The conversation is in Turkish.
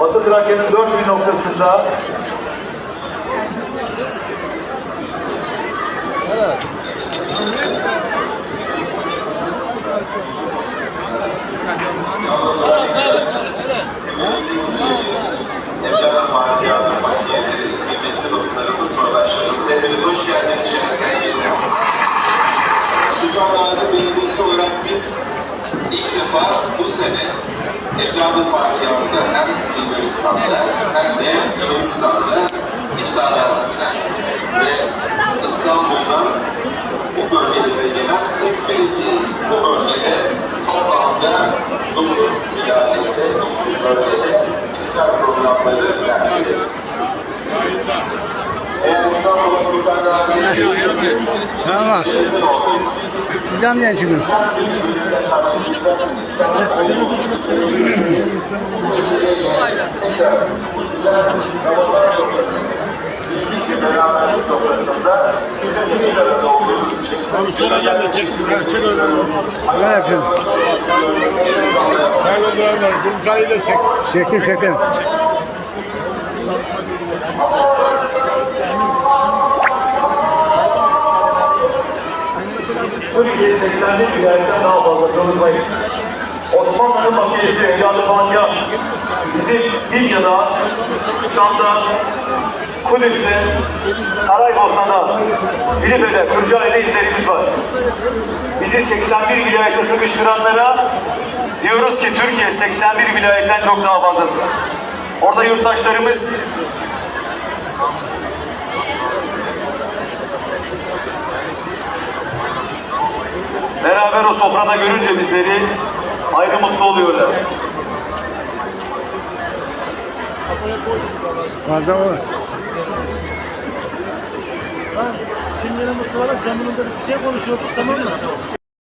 Batı Trakya'nın dört bir noktasında Evlada Fatiha Bakiyeleri, kıymetli dostlarımız, soydaşlarımız, hepiniz hoş geldiniz. Sultan Gazi Belediyesi olarak biz ilk defa bu sene Evlada Fatiha'mızda hem Bulgaristan'da hem de Yunanistan'da düzenledik. Ve İstanbul'dan bu bölgelere gelen tek belediyeyiz. Bu bölgede toplamda 9 vilayette, 9 bölgede iftar programları vermektedir. Eğer İstanbul'a Sultan Gazi'ye Tamam. Gezin olsun, Canlı yayın çıkıyor. beraberlik sofrasında bizim bir arada olduğumuz için Abi şöyle gel de çeksin. Ha, çek öyle. Ne yapıyorsun? Çay gönderenler. Gülşah'ı da çek. Çektim çektim. Türkiye 81 vilayetten daha fazlasını unutmayın. Osmanlı'nın makinesi Evladı Fatiha bizim Libya'da, Şam'da, Kudüs'te, Saraybosna'da, Filipe'de, Kırcaali'de izlerimiz var. Bizi 81 vilayete sıkıştıranlara diyoruz ki Türkiye 81 vilayetten çok daha fazlası. Orada yurttaşlarımız beraber o sofrada görünce bizleri ayrı mutlu oluyorlar. Fazla olur. Şimdi Mustafa'nın camının önünde bir şey konuşuyorduk tamam mı?